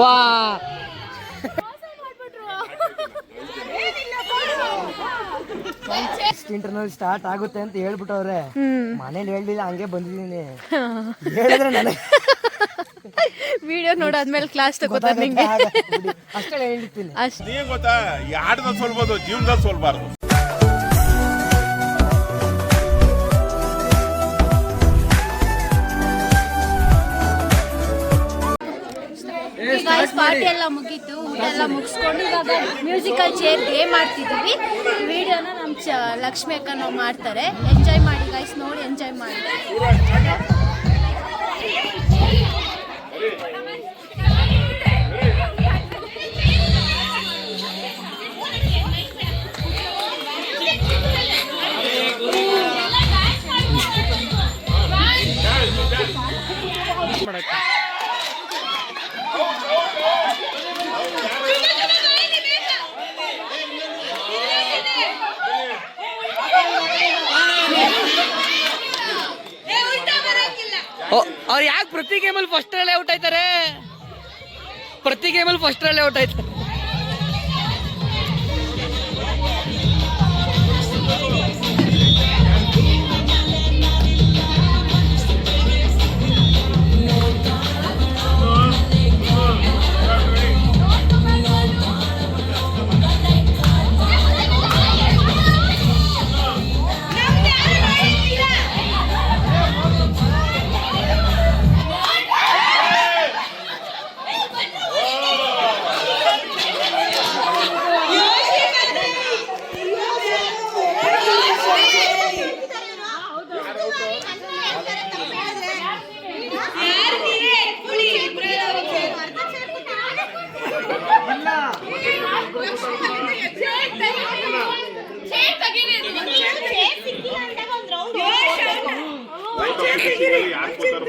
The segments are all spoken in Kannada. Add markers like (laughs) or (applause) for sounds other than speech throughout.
ವಾ. ಇಂಟರ್ನಲ್ ಸ್ಟಾರ್ಟ್ ಆಗುತ್ತೆ ಅಂತ ಹೇಳ್ಬಿಟ್ಟವ್ರೆ. ಮನೇಲಿ ಹೇಳ್ಲಿಲ್ಲ ಹಂಗೆ ಬಂದಿದ್ದೀನಿ. (laughs) ಹೇಳಿದ್ರೆ ನನಗೆ ವಿಡಿಯೋ ನೋಡಾದ್ಮೇಲೆ ಕ್ಲಾಸ್ ತಗೋತಾರೆ ನಿಂಗೆ. ಅಷ್ಟೇ ಹೇಳ್ತೀನಿ. ಅಷ್ಟೇ ನೀನ್ ಗೊತ್ತಾ ಆಟದಲ್ಲಿ ಸೋಲ್ಬೋದು ಜೀವನದಲ್ಲಿ ಸೋಲ್ಬಾರ್ದು. ಪಾರ್ಟಿ ಎಲ್ಲ ಮುಗೀತು ಊಟ ಎಲ್ಲ ಮುಗಿಸ್ಕೊಂಡು ಇವಾಗ ಮ್ಯೂಸಿಕಲ್ ಚೇರ್ ಗೇಮ್ ಮಾಡ್ತಿದ್ದೀವಿ ವಿಡಿಯೋನ ನಮ್ಮ ಚ ಲಕ್ಷ್ಮಿ ಮಾಡ್ತಾರೆ. ಎಂಜಾಯ್ ಮಾಡಿ ಗೈಸ್ ನೋಡಿ ಎಂಜಾಯ್ ಮಾಡಿ. ಅವ್ರು ಯಾಕೆ ಪ್ರತಿ ಗೇಮಲ್ಲಿ ಫಸ್ಟ್ ರಲ್ಲೇ ಔಟ್ ಆಯ್ತಾರೆ? ಪ್ರತಿ ಗೇಮಲ್ಲಿ ಫಸ್ಟ್ ರಲ್ಲೇ ಔಟ್ ಆಯ್ತಾರೆ. ಯಾಕೆ ಕೊಡ್ತಾರೋ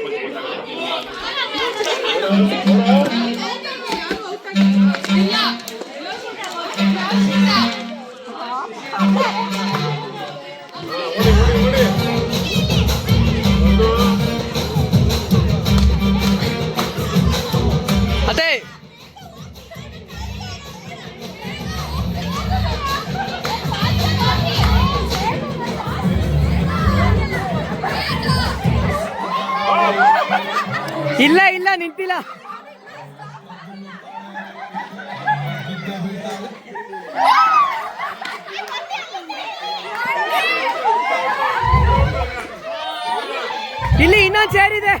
ಇಲ್ಲ ಇಲ್ಲ ನಿಂತಿಲ್ಲ. ಇಲ್ಲಿ ಇನ್ನೊಂದು ಚೇರ್ ಇದೆ.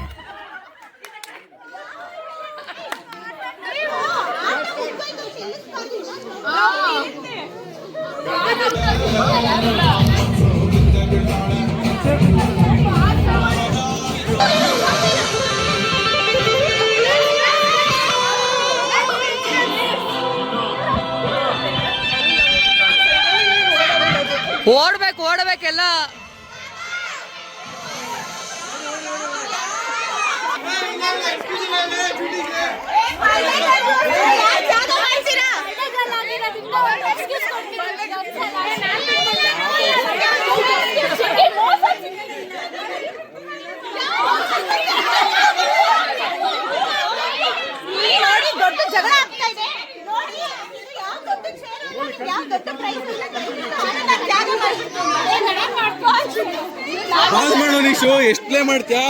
ಪಾಸ್ ಮಾಡೋ ನೀಶು ಎಷ್ಟು ಪ್ಲೇ ಮಾಡ್ತೀಯಾ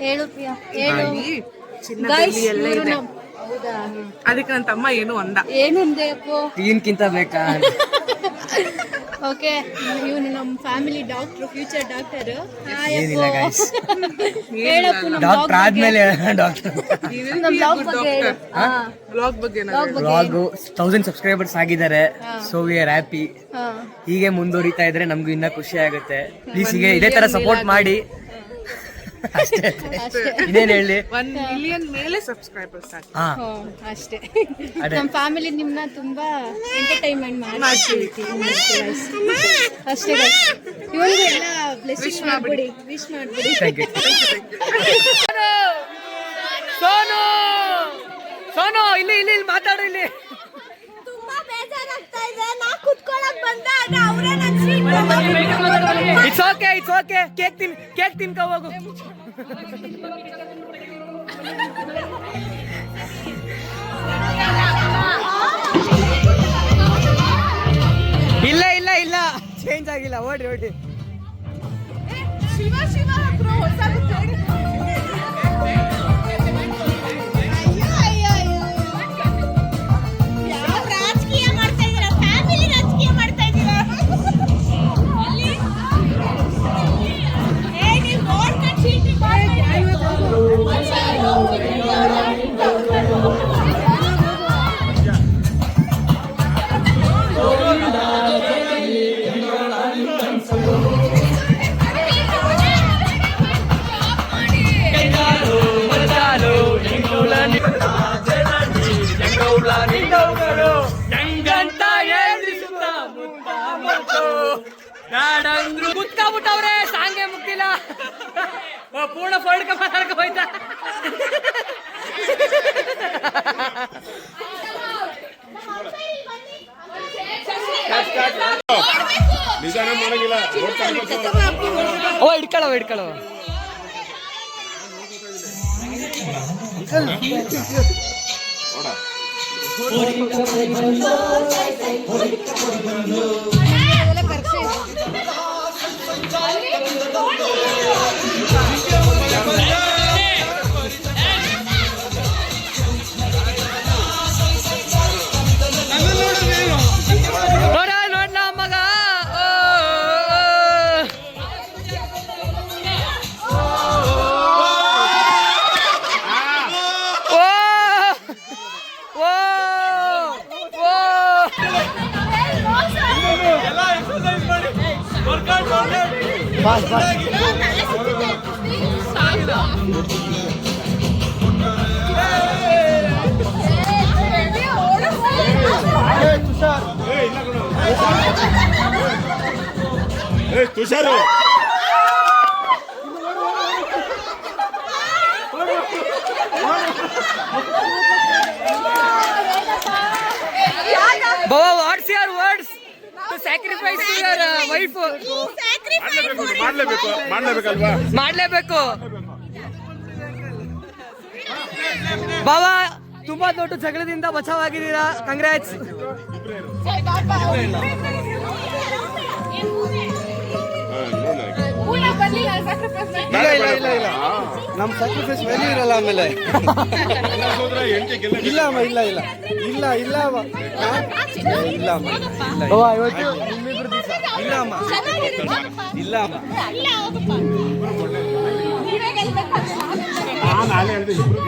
ಹೇಳು ಪ್ರಿಯಾ ಹೇಳು. ಗೈಸ್ ಇವ್ರು ನಮ್- ಅದಕ್ಕೆ ನನ್ನ ತಮ್ಮ ಏನು ಅಂದ. ಏನು ಬೇಕು ಟೀನ್ಕಿಂತ ಬೇಕಾ? ಓಕೆ ಇವನು ನಮ್ಮ ಫ್ಯಾಮಿಲಿ ಡಾಕ್ಟರ್ ಫ್ಯೂಚರ್ ಡಾಕ್ಟರ್ ಏನಿಲ್ಲ guys. ಹೇಳಪ್ಪು ನಮ್ಮ ಡಾಕ್ಟರ್ ಆದ್ಮೇಲೆ ಡಾಕ್ಟರ್ ನಮ್ಮ ಬ್ಲಾಗ್ ಬಗ್ಗೆ ಹೇಳು. ಹಾ? ಬ್ಲಾಗ್ ಬಗ್ಗೆ ಬ್ಲಾಗ್ ಬಗ್ಗೆ ಬ್ಲಾಗು ತೌಸಂಡ್ ಸಬ್ಸ್ಕ್ರೈಬರ್ಸ್ ಆಗಿದ್ದಾರೆ. ಸೊ ವಿ ಆರ್ ಹ್ಯಾಪಿ ಹಾ. ಹೀಗೆ ಮುಂದುವರಿತಾ ಇದ್ರೆ ನಮ್ಗೂ ಇನ್ನ ಖುಷಿ ಆಗುತ್ತೆ. ಪ್ಲೀಸ್ ಹೀಗೆ ಇದೇ ತರ ಸಪೋರ್ಟ್ ಮಾಡಿ. ಅಷ್ಟೇ. ಇನ್ನೇನ್ ಹೇಳಿ? ಒನ್ ಮಿಲಿಯನ್ ಮೇಲೆ ಸಬ್ಸ್ಕ್ರೈಬರ್ಸ್ ಆಗಿ ಹಾ. ಅಷ್ಟೇ. ನಮ್ಮ ಫ್ಯಾಮಿಲಿ ನಿಮ್ಮನ್ನ ತುಂಬಾ ಎಂಟರ್ಟೈನ್ಮೆಂಟ್ ಮಾಡ್ತೀವಿ. ಅಷ್ಟೇ ಇವನಿಗೂ ಎಲ್ಲ ಬ್ಲೆಸ್ಸಿಂಗ್ ಮಾಡ್ಬಿಡಿ. ವಿಶ್ ಮಾಡ್ಬಿಡಿ. ಥ್ಯಾಂಕ್ ಯು ಸೊ ಸೋನು ಇಲ್ಲಿ ಇಲ್ಲಿ ಇಲ್ಲಿ ಮಾತಾಡು ಇಲ್ಲಿ. ತುಂಬಾ ಬೇಜಾರಾಗ್ತಾ ಇದೆ. ನಾ ಕುತ್ಕೊಳಕ್ ಬಂದೆ ಆದ್ರೆ ಅವರೇ ನನ್ seat it's okay it's okay cake ತಿನ್ ಕೇಕ್ ತಿನ್ಕೋ ಹೋಗು ಇಲ್ಲ ಇಲ್ಲ ಇಲ್ಲ ಚೇಂಜ್ ಆಗಿಲ್ಲ ಓಡ್ರಿ ಓಡ್ರಿ ಶಿವ ಶಿವ ಬ್ರೋ ಹೊಸ ನಿಧಾನ ಮಾಡಂಗಿಲ್ಲ. ಓ ಹಿಡ್ಕೊಳ್ಳೋ ಹಿಡ್ಕೊಳ್ಳವ ನೋಡ Vai, vai. Não, cara, essa ideia é to your uh? ಮಾಡ್ಲೇಬೇಕು ಮಾಡ್ಲೇಬೇಕಲ್ವಾ? ಮಾಡ್ಲೇಬೇಕು. ಬಾಬಾ ತುಂಬಾ ದೊಡ್ಡ ಜಗಳದಿಂದ ಬಚಾವಾಗಿದ್ದೀರಾ? ಕಂಗ್ರಾಟ್ಸ್ ಇಲ್ಲ ಇಲ್ಲ ಇಲ್ಲ ಇಲ್ಲ. ನಮ್ ಸ್ಯಾಕ್ರಿಫೈಸ್ ವ್ಯಾಲ್ಯೂ ಇರಲ್ಲ ಆಮೇಲೆ. ಇಲ್ಲ ಅಮ್ಮ ಇಲ್ಲ ಇಲ್ಲ. ಇಲ್ಲ ಇಲ್ಲ ಅಮ್ಮ. ಇಲ್ಲ ಅಮ್ಮ ಇಲ್ಲ ನಿಮ್ಮಿಬ್ರು ದಿವಸ ಇಲ್ಲ ಅಮ್ಮ. ಇಲ್ಲ ಅಮ್ಮ. ನಾನು ನಾಳೆ ಹೇಳಿದೆ ಇಬ್ರು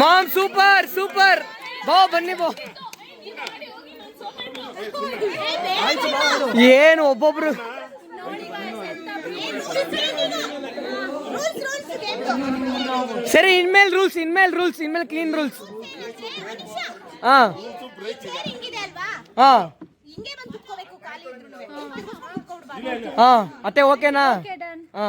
ಮಾಮ್ ಸೂಪರ್ ಸೂಪರ್ ಬಾ ಬನ್ನಿ ಬಾ. ಏನು ಒಬ್ಬೊಬ್ರು? ಸರಿ ಇನ್ಮೇಲ್ ರೂಲ್ಸ್ ಇನ್ಮೇಲ್ ರೂಲ್ಸ್ ಇನ್ಮೇಲ್ ಕ್ಲೀನ್ ರೂಲ್ಸ್ ಹಾ. ಹಿಂಗಿದೆ ಅಲ್ವಾ? ಹಾ. ಹಾ ಅತ್ತೆ ಓಕೆನಾ ಹಾ.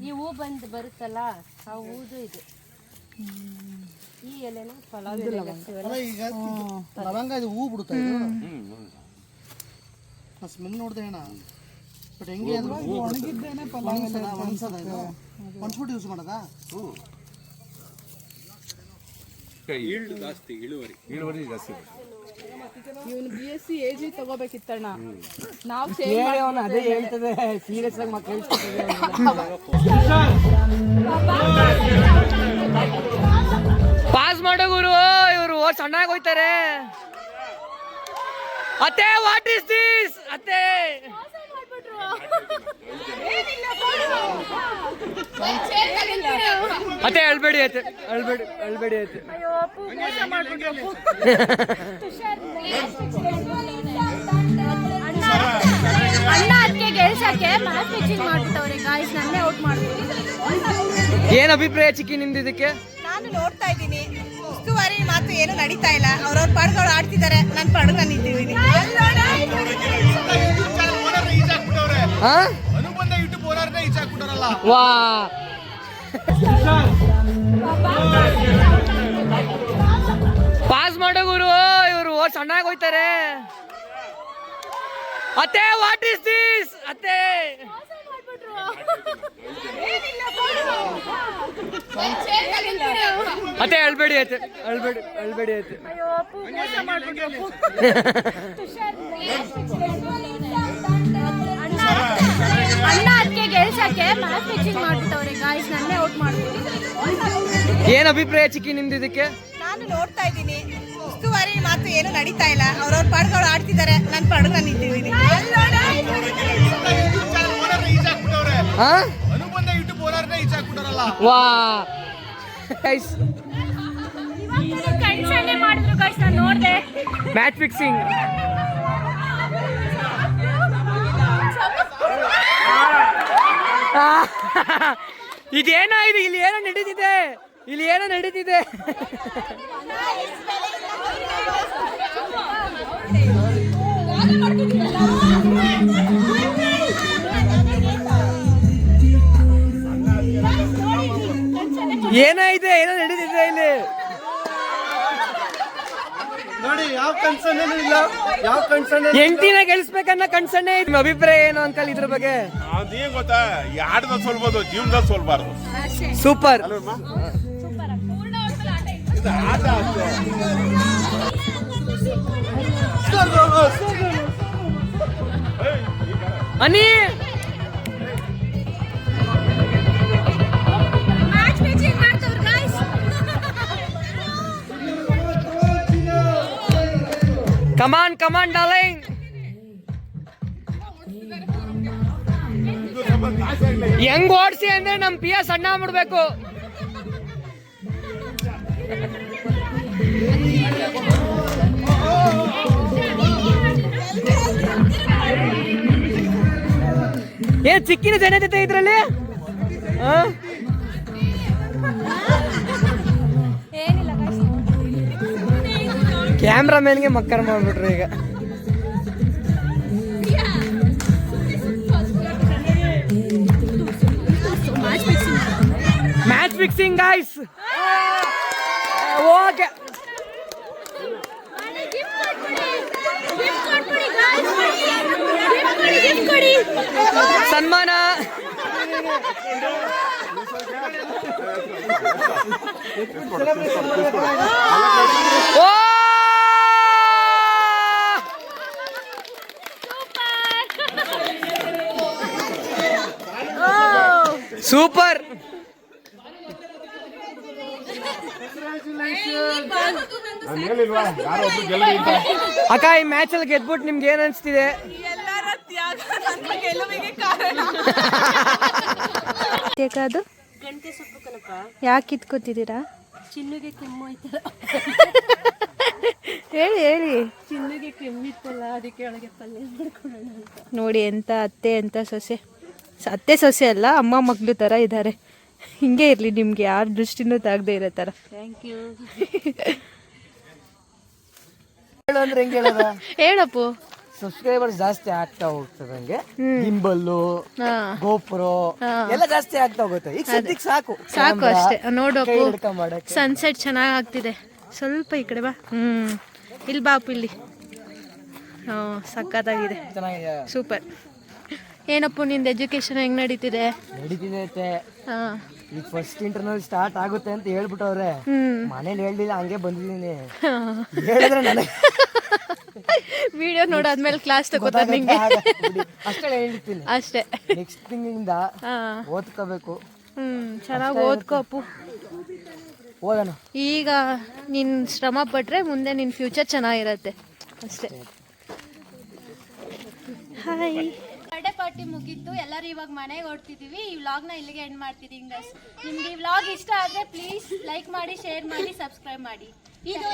ಈ ಹೂ ಬಂದು ಬರುತ್ತಲ್ಲ ಆ ಹೂದು ಇದು. ಈ ಎಲೆನ ಪಲಾವ್ ಎಲೆ ಈಗ ಲವಂಗ ಇದು ಹೂ ಬಿಡುತ್ತಾ ಇದು? ಸ್ಮೆಲ್ ನೋಡ್ದೆ ಅಣ್ಣ. ಬಟ್ ಹೆಂಗೆ ಅಂದ್ರೆ ಒಣಗಿದ್ದೇನೆ ಒಣಸದ ಇದು ಒಣಸ್ಬಿಟ್ಟು ಯೂಸ್ ಮಾಡೋದಾ? ಇವನು B S C A G ತಗೋಬೇಕಿತ್ತಣ್ಣ. ನಾವು ಸೇರಿ ಅವನು ಅದೇ ಹೇಳ್ತದೆ ಸೀರಿಯಸ್ ಆಗಿ ಮಕ್ಕಳು ಪಾಸ್ ಮಾಡೋ ಗುರು ಇವರು ಚೆನ್ನಾಗಿ ಹೋಯ್ತಾರೆ. ಅತ್ತೆ ವಾಟ್ ಇಸ್ ದಿಸ್ ಅತ್ತೆ. ಅತ್ತೆ ಅಳ್ಬೇಡಿ ಐತೆ ಅಳ್ಬೇಡಿ ಅಳ್ಬೇಡಿ ಅತ್ತೆ. ಅಣ್ಣ ಅದಕ್ಕೆ ಗೆಲ್ಸಕ್ಕೆ ಮ್ಯಾಚ್ ಫಿಕ್ಸಿಂಗ್ ಮಾಡ್ಬಿಟ್ಟವ್ರೆ ಗಾಯ್ಸ್ ನನ್ನೇ ಔಟ್ ಮಾಡ್ಬಿಟ್ಟು ಏನ್ ಅಭಿಪ್ರಾಯ ಚಿಕ್ಕಿ ನಿಮ್ದು ಇದಕ್ಕೆ? ನಾನು ನೋಡ್ತಾ ಇದ್ದೀನಿ. ಉಸ್ತುವಾರಿ ಮಾತು ಏನು ನಡೀತಾ ಇಲ್ಲ. ಅವ್ರವ್ರ ಪಾಡ್ಗಳು ಆಡ್ತಿದ್ದಾರೆ. ನನ್ನ ಪಾಡು ನಾನು ನಿಂತಿದ್ದೀನಿ ವಾ. ಪಾಸ್ ಮಾಡೋ ಗುರು ಇವರು ಸಣ್ಣಾಗಿ ಹೋಯ್ತಾರೆ. ಅತ್ತೆ ವಾಟ್ ಇಸ್ ದಿಸ್ ಅತ್ತೆ. ಅತ್ತೆ ಅಳ್ಬೇಡಿ ಅತ್ತೆ ಅಳ್ಬೇಡಿ ಹೇಳ್ಬೇಡಿ ಅತ್ತೆ. (laughs) ಅಣ್ಣ ಅದಕ್ಕೆ ಗೆಲ್ಸಕ್ಕೆ ಮ್ಯಾಚ್ ಫಿಕ್ಸಿಂಗ್ ಮಾಡ್ಬಿಟ್ಟವ್ರೆ ಗಾಯ್ಸ್ ನನ್ನೇ ಔಟ್ ಮಾಡ್ಬಿಟ್ಟು ಏನ್ ಅಭಿಪ್ರಾಯ ಚಿಕ್ಕಿ ನಿಮ್ದು ಇದಕ್ಕೆ? ನಾನು ನೋಡ್ತಾ ಇದ್ದೀನಿ. ಉಸ್ತುವಾರಿ ಮಾತು ಏನು ನಡೀತಾ ಇಲ್ಲ. ಅವ್ರವ್ರ ಪಾಡ್ಗಳು ಆಡ್ತಿದ್ದಾರೆ. ನನ್ನ ಪಾಡು ನಾನು ನಿಂತಿದ್ದೀನಿ. ವಾ. ಗೈಸ್ ಮ್ಯಾಚ್ ಫಿಕ್ಸಿಂಗ್ (laughs) ಇದೇನೋ ಇದು? ಇಲ್ಲಿ ಏನೋ ನಡೀತಿದೆ. ಇಲ್ಲಿ ಏನೋ ನಡೀತಿದೆ. ಏನೋ ಇದೆ ಏನೋ ನಡೀತಿದೆ ಇಲ್ಲಿ. ನೋಡಿ ಯಾವ ಕನ್ಸರ್ನ್ ಇಲ್ಲ. ಯಾವ ಕನ್ಸರ್ನ್ ಎಂಟಿನ ಗೆಲ್ಸ್ಬೇಕನ್ನೋ ಕನ್ಸನ್ನೇ ಇದೆ ನಿಮ್ಮ ಅಭಿಪ್ರಾಯ ಏನು ಅಂಕಲ್ ಇದ್ರ ಬಗ್ಗೆ? ಅದೇನ್ ಗೊತ್ತಾ? ಯಾರ್ದ ಸೋಲ್ಬೋದು ಜೀವನದಲ್ಲಿ ಸೋಲ್ಬಾರ್ದು. ಸೂಪರ್. ಇದು ಆಟ ಅಷ್ಟೇ. ಅನಿ ಕಮಾನ್ on, ಡಾರ್ಲಿಂಗ್ ಹೆಂಗ್ ಓಡಿಸಿ ಅಂದ್ರೆ ನಮ್ ಪಿಯ ಸಣ್ಣ ಮಾಡ್ಬೇಕು. ಏ ಚಿಕ್ಕಿನ ಜನ ಜೊತೆ ಇದ್ರಲ್ಲಿ? ಆ? ಕ್ಯಾಮ್ರಾಮನ್ಗೆ ಮಕ್ಕರ್ ಮಾಡ್ಬಿಟ್ರು ಈಗ. ಮ್ಯಾಚ್ ಫಿಕ್ಸಿಂಗ್ ಗಾಯ್ಸ್ ಓಕೆ ಸನ್ಮಾನ. ಓ ಸೂಪರ್. ಅಕ್ಕ ಈ ಮ್ಯಾಚ್ ಅಲ್ಲಿ ಗೆದ್ಬಿಟ್ಟು ನಿಮ್ಗೆ ಏನ್ ಅನ್ಸ್ತಿದೆ? ಅದು ಯಾಕೆ ಕಿತ್ಕೋತಿದ್ದೀರಾ? ಚಿನ್ನುಗೆ ಕೆಮ್ಮು ಆಯ್ತಲ್ಲ. ಹೇಳಿ ಹೇಳಿ. ಚಿನ್ನುಗೆ ಕೆಮ್ಮಿತ್ತಲ್ಲ ಅದಕ್ಕೆ ಒಳಗೆ ಪಲ್ಯ ಮಾಡ್ಕೊಳ್ಳೋಣ ಅಂತ. ನೋಡಿ ಎಂತ ಅತ್ತೆ ಎಂತ ಸೊಸೆ. ಅತ್ತೆ ಸೊಸೆ ಅಲ್ಲ ಅಮ್ಮ ಮಗಳು ಥರ ಇದ್ದಾರೆ ಹಿಂಗೆ ಇರಲಿ ನಿಮ್ಗೆ ಯಾರ ದೃಷ್ಟಿನೂ ತಾಗದೆ ಇರೋ ಥರ ಥ್ಯಾಂಕ್ ಯು ಹೇಳು ಅಂದ್ರೆ ಹೆಂಗ್ ಹೇಳೋದ? ಹೇಳಪ್ಪು. ಸಬ್ಸ್ಕ್ರೈಬರ್ಸ್ ಜಾಸ್ತಿ ಆಗ್ತಾ ಹೋಗ್ತದೆ ನಂಗೆ. ಹ್ಮ್. ಗಿಂಬಲ್ಲು ಹಾ. ಗೋಪುರ ಹಾ. ಎಲ್ಲ ಜಾಸ್ತಿ ಆಗ್ತಾ ಹೋಗುತ್ತೆ. ಈಗ ಸದ್ಯಕ್ಕೆ ಸಾಕು. ಸಾಕು ಅಷ್ಟೇ. ಕೈ ನೋಡಪ್ಪು ಹಿಡ್ಕೊಂಡ್ ಮಾಡಕ್ಕೆ. ಸನ್ಸೆಟ್ ಚೆನ್ನಾಗಿ ಆಗ್ತಿದೆ. ಸ್ವಲ್ಪ ಈ ಕಡೆ ಬಾ. ಹ್ಮ್. ಇಲ್ಲಿ ಬಾಪು ಇಲ್ಲಿ. ಹ್ಞೂ ಸಖತ್ತಾಗಿದೆ. ಚೆನ್ನಾಗಿದೆ ಸೂಪರ್. ಏನಪ್ಪು ನಿಂದ ಎಜುಕೇಶನ್ ಹೆಂಗ್ ನಡೀತಿದೆ? ನಡೀತಿದೆ ಅಂತೆ ಹಾಂ. ಈಗ ಫಸ್ಟ್ ಇಂಟರ್ನಲ್ ಸ್ಟಾರ್ಟ್ ಆಗುತ್ತೆ ಅಂತ ಹೇಳ್ಬಿಟ್ಟವ್ರೆ. ಹ್ಮ್. ಮನೇಲಿ ಹೇಳ್ಲಿಲ್ಲ ಹಂಗೆ ಬಂದಿದ್ದೀನಿ. ಹೇಳಿದ್ರೆ ನನಗೆ ವಿಡಿಯೋ ನೋಡಾದ್ಮೇಲೆ ಕ್ಲಾಸ್ ತಗೋತಾರೆ ನಿಂಗೆ. ಅಷ್ಟೇ ಹೇಳ್ತೀನಿ. ಅಷ್ಟೇ. ನೆಕ್ಸ್ಟ್ ತಿಂಗಳಿಂದ ಹಾಂ. ಓದ್ಕೋಬೇಕು. ಹ್ಮ್ ಚೆನ್ನಾಗಿ ಓದ್ಕೋ ಅಪ್ಪು. ಓದೋಣ. ಈಗ ನಿನ್ ಶ್ರಮ ಪಟ್ರೆ ಮುಂದೆ ನಿನ್ ಫ್ಯೂಚರ್ ಚೆನ್ನಾಗಿರತ್ತೆ. ಅಷ್ಟೇ. ಹಾಯ್ ಪಾರ್ಟಿ ಮುಗೀತು ಎಲ್ಲರೂ ಇವಾಗ ಮನೆಗೆ ಹೊಡ್ತಿದ್ದೀವಿ ಈ ವ್ಲಾಗ್ನ ಇಲ್ಲಿಗೆ ಎಂಡ್ ಮಾಡ್ತೀವಿ ಗೈಸ್ ನಿಮ್ಗೆ ಈ ವ್ಲಾಗ್ ಇಷ್ಟ ಆದರೆ ಪ್ಲೀಸ್ ಲೈಕ್ ಮಾಡಿ ಶೇರ್ ಮಾಡಿ ಸಬ್ಸ್ಕ್ರೈಬ್ ಮಾಡಿ. ಇದು